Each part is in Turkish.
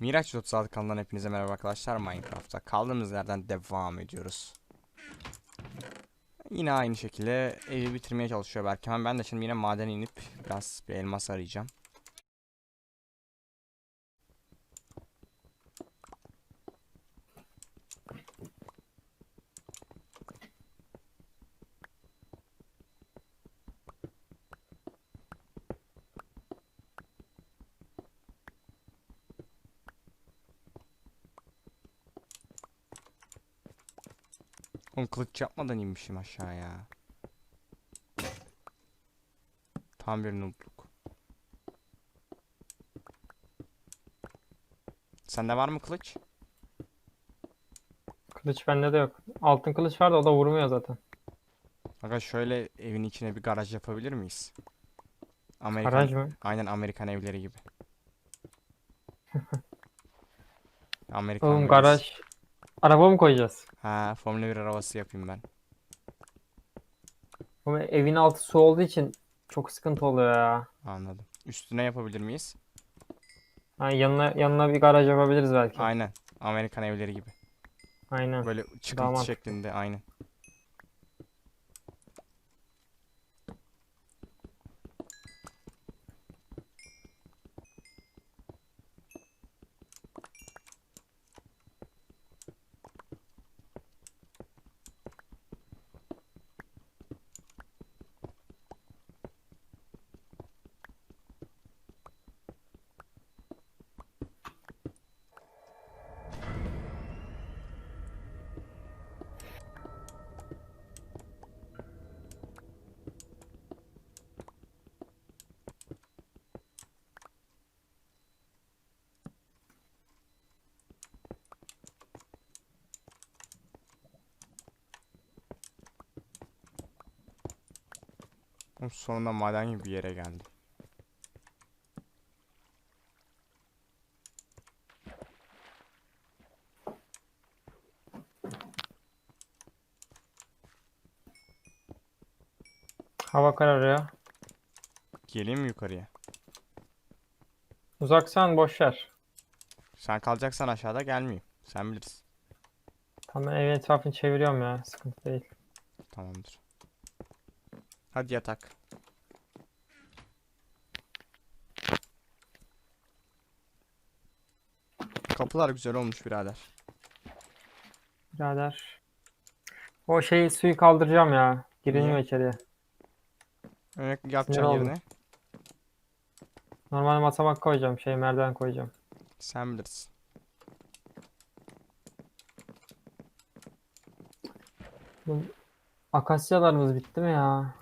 Miraç 36 kanalından hepinize merhaba arkadaşlar Minecraft'ta kaldığımız yerden devam ediyoruz. Yine aynı şekilde evi bitirmeye çalışıyor Berkemen. Ben de şimdi yine madene inip biraz bir elmas arayacağım. Oğlum kılıç yapmadan inmişim aşağıya. Tam bir noobluk. Sende var mı kılıç? Kılıç bende de yok. Altın kılıç var da o da vurmuyor zaten. Aga şöyle evin içine bir garaj yapabilir miyiz? Amerikan, Garaj mı? Aynen Amerikan evleri gibi. Amerikan Oğlum garaj. Araba mı koyacağız? Ha, Formula 1 arabası yapayım ben. Ama evin altı su olduğu için çok sıkıntı oluyor ya. Anladım. Üstüne yapabilir miyiz? Ha, yanına yanına bir garaj yapabiliriz belki. Aynen. Amerikan evleri gibi. Aynen. Böyle çıkıntı şeklinde aynen. Sonunda maden gibi bir yere geldim. Hava kararıyor. Geleyim mi yukarıya? Uzaksan boş ver. Sen kalacaksan aşağıda gelmeyeyim. Sen bilirsin. Tamam ben evin etrafını çeviriyorum ya. Sıkıntı değil. Tamamdır. Hadi yatak. Kapılar güzel olmuş birader. Birader. O şeyi suyu kaldıracağım ya. Girilmiyor Niye? içeriye. Öyle yapacağın oldum. yerine Normal basamak koyacağım. Şey merdiven koyacağım. sen bilirsin. Bu akasyalarımız bitti mi ya?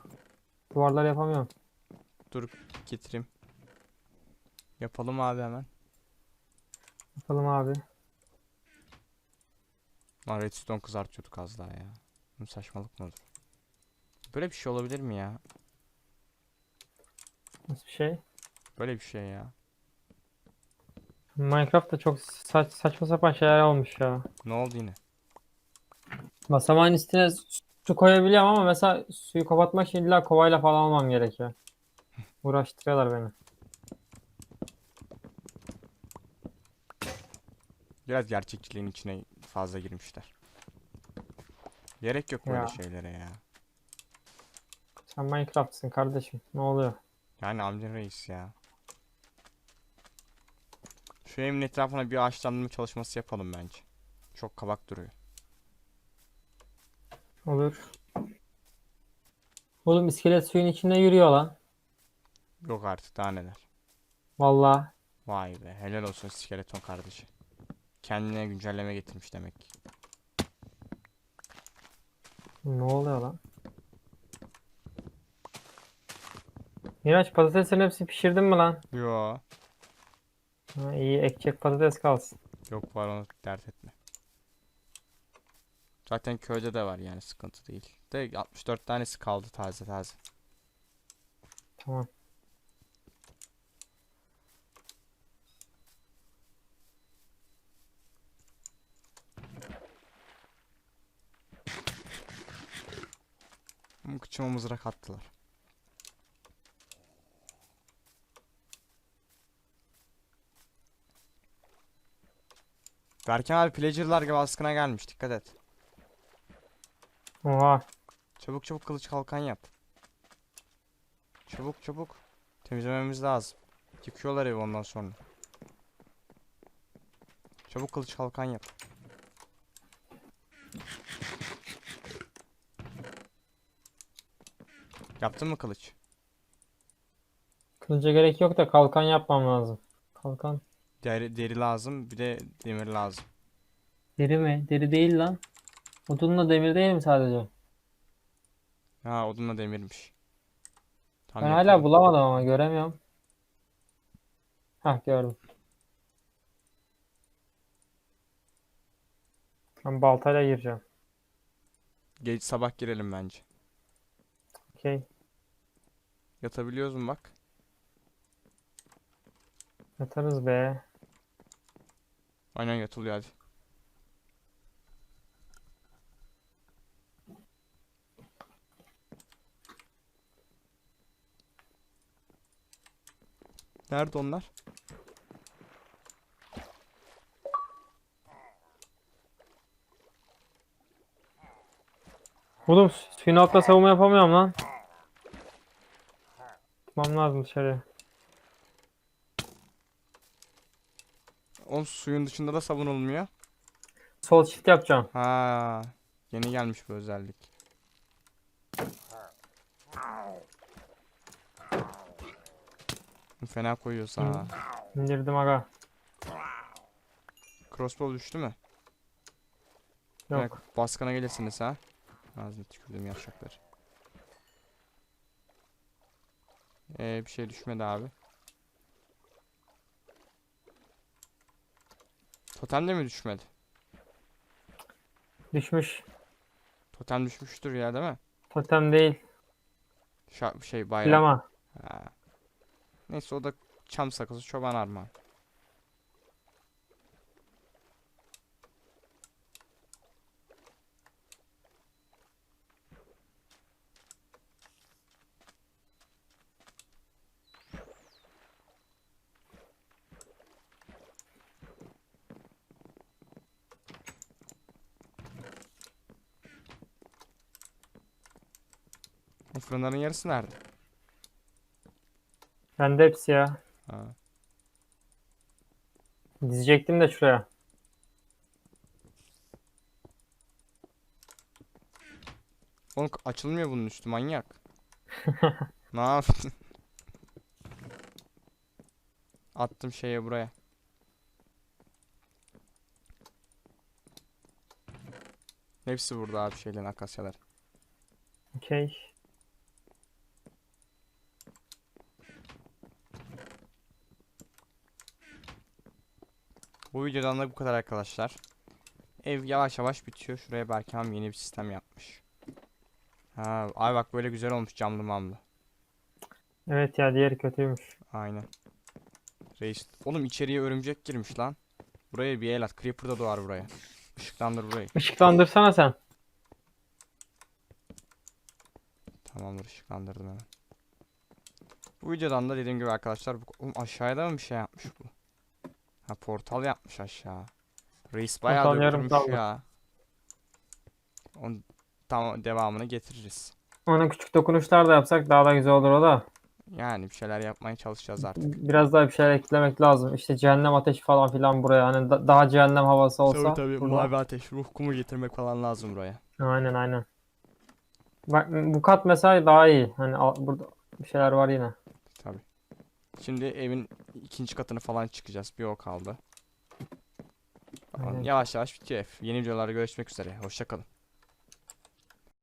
Duvarlar yapamıyorum. Dur getireyim. Yapalım abi hemen. Yapalım abi. Lan redstone kızartıyorduk az daha ya. Bu saçmalık mı olur? Böyle bir şey olabilir mi ya? Nasıl bir şey? Böyle bir şey ya. Minecraft'ta çok saç, saçma sapan şeyler olmuş ya. Ne oldu yine? Basamağın üstüne su- koyabiliyorum ama mesela suyu kapatmak için illa kovayla falan almam gerekiyor. Uğraştırıyorlar beni. Biraz gerçekçiliğin içine fazla girmişler. Gerek yok böyle Ya. şeylere ya. Sen Minecraft'sın kardeşim. Ne oluyor? Yani amca reis ya. Şu evin etrafına bir ağaçlandırma çalışması yapalım bence. Çok kabak duruyor. Olur. Oğlum iskelet suyun içinde yürüyor lan. Yok artık daha neler. Vallahi. Vay be helal olsun skeleton kardeşi. Kendine güncelleme getirmiş demek ki. Ne oluyor lan? Miraç patateslerin hepsini pişirdin mi lan? Yo. Ha, iyi ekecek patates kalsın. Yok var onu dert etme. Zaten köyde de var yani sıkıntı değil. De 64 tanesi kaldı taze taze. Tamam. Ama kıçıma mızrak attılar. Berken abi pillager'lar gibi askına gelmiş dikkat et. Oha. Çabuk çabuk kılıç kalkan yap. Çabuk çabuk. Temizlememiz lazım. Yıkıyorlar evi ondan sonra. Çabuk kılıç kalkan yap. Yaptın mı kılıç? Kılıca gerek yok da kalkan yapmam lazım. Kalkan. Deri, deri lazım bir de demir lazım. Deri mi? Deri değil lan. Odunla demir değil mi sadece? Ha odunla demirmiş. Tam Ben hala yapıyorum. bulamadım ama göremiyorum. Hah gördüm. Ben baltayla gireceğim. Geç sabah girelim bence. Okey. Yatabiliyoruz mu bak? Yatarız be. Aynen yatılıyor hadi. Nerede onlar? Oğlum su- suyun altında savunma yapamıyorum lan. Çıkmam lazım dışarıya. O suyun dışında da savunulmuyor. Sol shift yapacağım. Ha, yeni gelmiş bu özellik. Fena koyuyorsa ha. İndirdim aga. Crossbow düştü mü? Yok. Fena Baskına gelirsiniz ha. Ağzına tükürdüm yavşaklar. Ee, bir şey düşmedi abi. Totem de mi düşmedi? Düşmüş. Totem düşmüştür ya değil mi? Totem değil. Şa şey bayrak. Plama. Neyse o da çam sakızı çoban armağan. Fırınların yarısı nerede? Bende hepsi ya. Ha. Dizecektim de şuraya. Oğlum açılmıyor bunun üstü manyak. ne yaptın? Attım şeye buraya. Hepsi burada abi şeylerin akasyalar. Okey. Bu videodan da bu kadar arkadaşlar. Ev yavaş yavaş bitiyor. Şuraya Berkam yeni bir sistem yapmış. Ha, ay bak böyle güzel olmuş camlı mamlı. Evet ya diğeri kötüymüş. Aynen. Reis. Oğlum içeriye örümcek girmiş lan. Buraya bir el at. Creeper da doğar buraya. Işıklandır burayı. Işıklandırsana sen. Tamamdır ışıklandırdım hemen. Bu videodan da dediğim gibi arkadaşlar bu Oğlum aşağıda mı bir şey yapmış bu? Ha portal yapmış aşağı. Reis bayağı Portal yarım döktürmüş kaldı. ya. Onun tamam devamını getiririz. Ona küçük dokunuşlar da yapsak daha da güzel olur o da. Yani bir şeyler yapmaya çalışacağız artık. Biraz daha bir şeyler eklemek lazım. İşte cehennem ateşi falan filan buraya. Hani da- daha cehennem havası olsa. Tabii tabii burada- mavi ateş, ruh kumu getirmek falan lazım buraya. Aynen aynen. Bak bu kat mesela daha iyi. Hani al- burada bir şeyler var yine. Şimdi evin ikinci katını falan çıkacağız. Bir o kaldı. Aynen. Yavaş yavaş bitiyor ev. Yeni videolarda görüşmek üzere. Hoşça kalın.